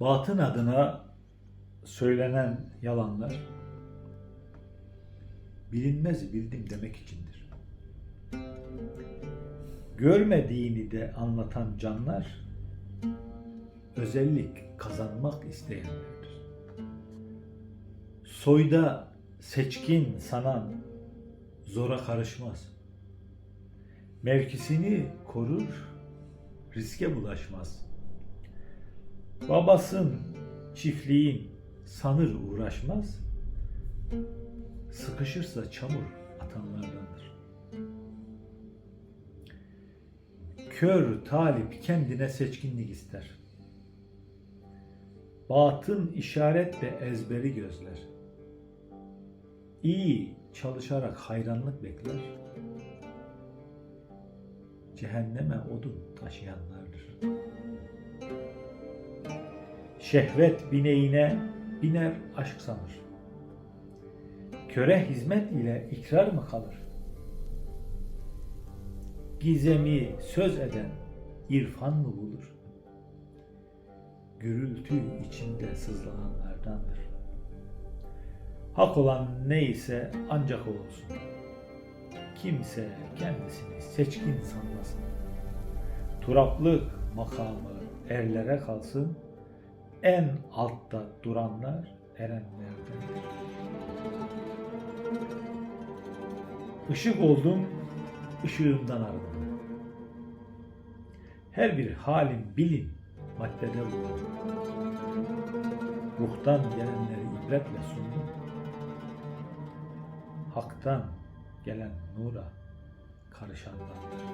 Batın adına söylenen yalanlar bilinmez bildim demek içindir. Görmediğini de anlatan canlar özellik kazanmak isteyenlerdir. Soyda seçkin sanan zora karışmaz. Mevkisini korur, riske bulaşmaz. Babasın, çiftliğin sanır uğraşmaz. Sıkışırsa çamur atanlardandır. Kör talip kendine seçkinlik ister. Batın işaretle ezberi gözler. İyi çalışarak hayranlık bekler. Cehenneme odun taşıyanlardır. Şehvet bineğine biner aşk sanır. Köre hizmet ile ikrar mı kalır? Gizemi söz eden irfan mı bulur? Gürültü içinde sızlananlardandır. Hak olan neyse ancak o olsun. Kimse kendisini seçkin sanmasın. Turaplık makamı erlere kalsın. En altta duranlar erenlerdendir. Işık oldum, ışığımdan arındım. Her bir halim bilin, maddede bulundum. Ruhtan gelenleri ibretle sundum. Hak'tan gelen nura karışanlardır.